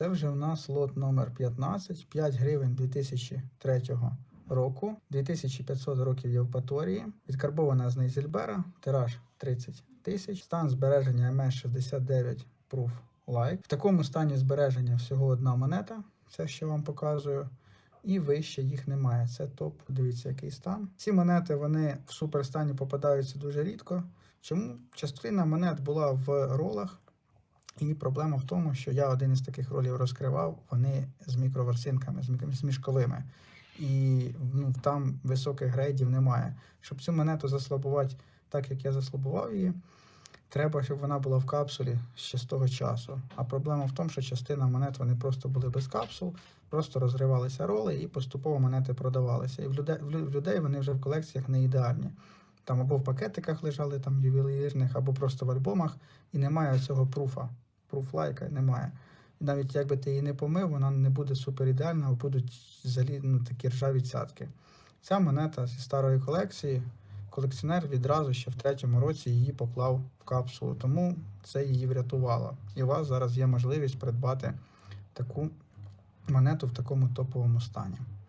Це вже в нас лот номер 15, 5 гривень 2003 року, 2500 років Євпаторії, відкарбована з Нейзельбера, тираж 30 тисяч, стан збереження MS69 Proof Like. В такому стані збереження всього одна монета, це що вам показую. І вище їх немає. Це топ. Дивіться, який стан. Ці монети вони в суперстані попадаються дуже рідко. Чому частина монет була в ролах? І проблема в тому, що я один із таких ролів розкривав, вони з мікроверсинками, з, мішковими. І ну, там високих грейдів немає. Щоб цю монету заслабувати так, як я заслабував її, треба, щоб вона була в капсулі ще з того часу. А проблема в тому, що частина монет вони просто були без капсул, просто розривалися роли і поступово монети продавалися. І в людей, в людей вони вже в колекціях не ідеальні. Там або в пакетиках лежали там ювелірних, або просто в альбомах, і немає цього пруфа, пруф-лайка немає. І навіть якби ти її не помив, вона не буде супер ідеальна, а будуть залі, ну, такі ржаві цятки. Ця монета зі старої колекції, колекціонер відразу ще в третьому році її поклав в капсулу, тому це її врятувало. І у вас зараз є можливість придбати таку монету в такому топовому стані.